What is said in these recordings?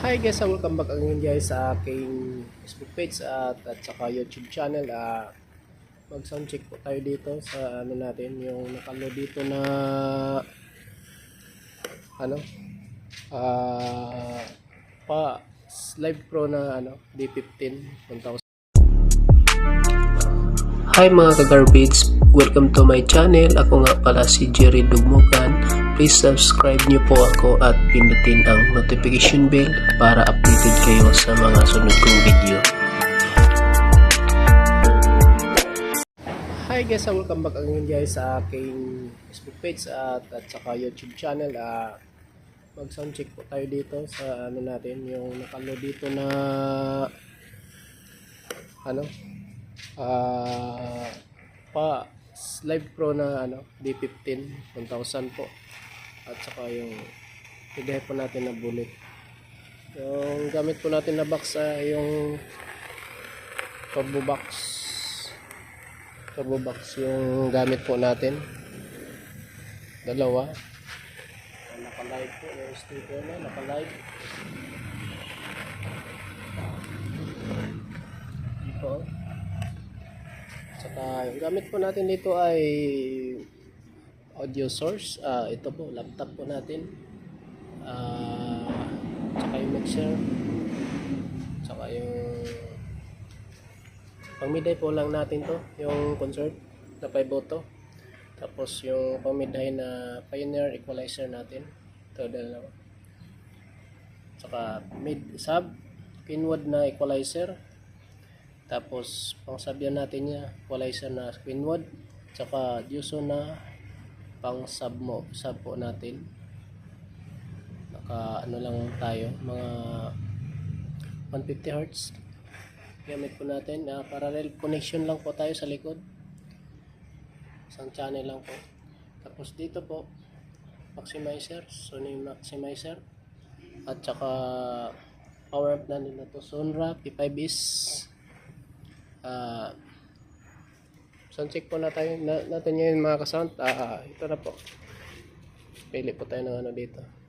Hi guys, uh, welcome back again guys sa aking Facebook page at, at saka YouTube channel. Ah, mag sound check po tayo dito sa ano natin, yung nakalo dito na ano ah pa live pro na ano D15 1000 Hi mga ka-garbage, welcome to my channel. Ako nga pala si Jerry Dugmugan. Please subscribe niyo po ako at pindutin ang notification bell para updated kayo sa mga sunod kong video. Hi guys, uh, welcome back again guys sa aking Facebook page at, at saka YouTube channel. Ah, mag sound check po tayo dito sa ano natin, yung nakalo dito na ano ah pa live pro na ano D15 1000 po at saka yung bigay po natin na bullet yung gamit po natin na box ay yung turbo box. Turbo box yung gamit po natin. Dalawa. Naka live po yung sticker na naka live ito Saka yung gamit po natin dito ay audio source. Ah, ito po, laptop po natin. Ah, saka yung mixer. Saka yung pangmiday po lang natin to, yung concert na 5 auto. Tapos yung pangmiday na Pioneer equalizer natin. Ito dalawa. Saka mid sub Kinwood na equalizer tapos, pangsabyan natin niya, equalizer na Quinwood, tsaka Diuso na pang sub mo, sub po natin. Naka ano lang tayo, mga 150 Hz. Gamit po natin, uh, parallel connection lang po tayo sa likod. Isang channel lang po. Tapos dito po, maximizer, Sony maximizer. At saka power amp na nila to Sonra P5S ah sound check po na tayo na, natin ngayon mga kasound. Ah ito na po. Pili po tayo ng ano dito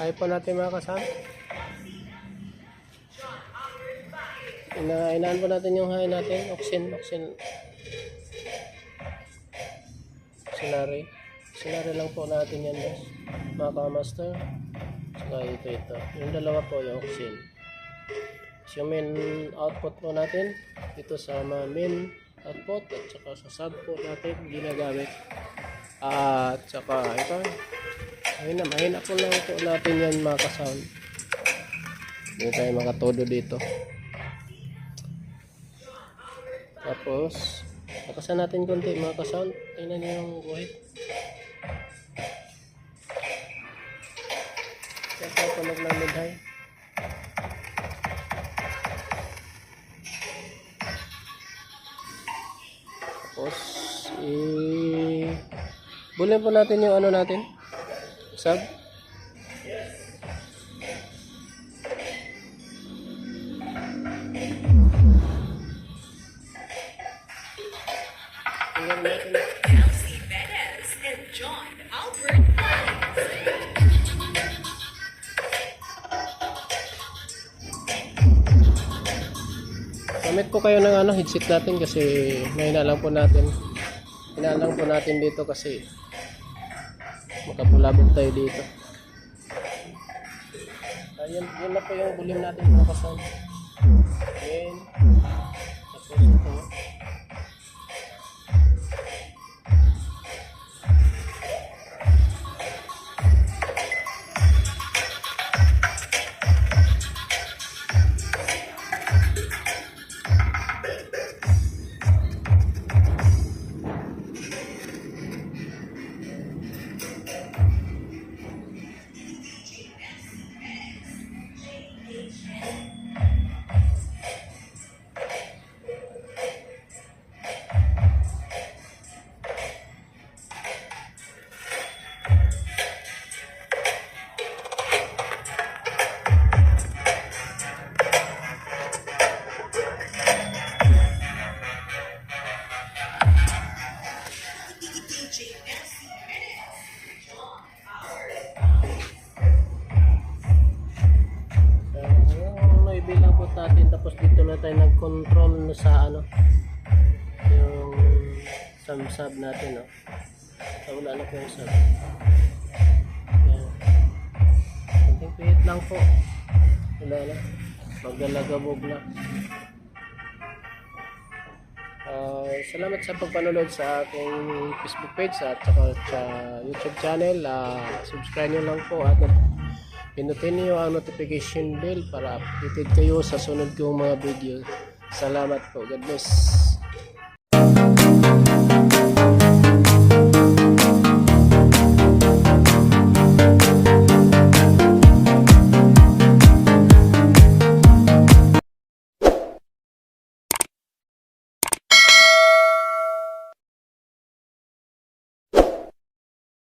Kaya po natin mga kasound Ina inaan po natin yung high natin. Oxen oxen Oxenary Oxenary lang po natin yan guys mga kamaster. Saka ito ito. Yung dalawa po yung oxen So, yung main output po natin dito sa main output at saka sa sub po natin ginagamit. At saka ito ayun na mahina po lang po natin yan mga kasound hindi tayo makatodo dito. Tapos nakasan natin konti mga kasound tingnan niyo yung guhit kaya tayo tunog ng mid high Tapos, i... Bulin po natin yung ano natin. Albert Gamit ko kayo ng ano, headset natin kasi mahina lang po natin. Hinaan lang po natin dito kasi makapulabog tayo dito. Ayun, yun na po yung bulim natin mga kasal. Ayan. Tapos ito. Na sa ano yung sub natin no? So, wala na po yung sub. Konting pihit lang po. Wala na. Maglalagabog na. Ah, salamat sa pagpanonood sa aking Facebook page at sa YouTube channel. Ah, subscribe nyo lang po at pinutin nyo ang notification bell para updated kayo sa sunod kong mga video. Salamat po. God bless.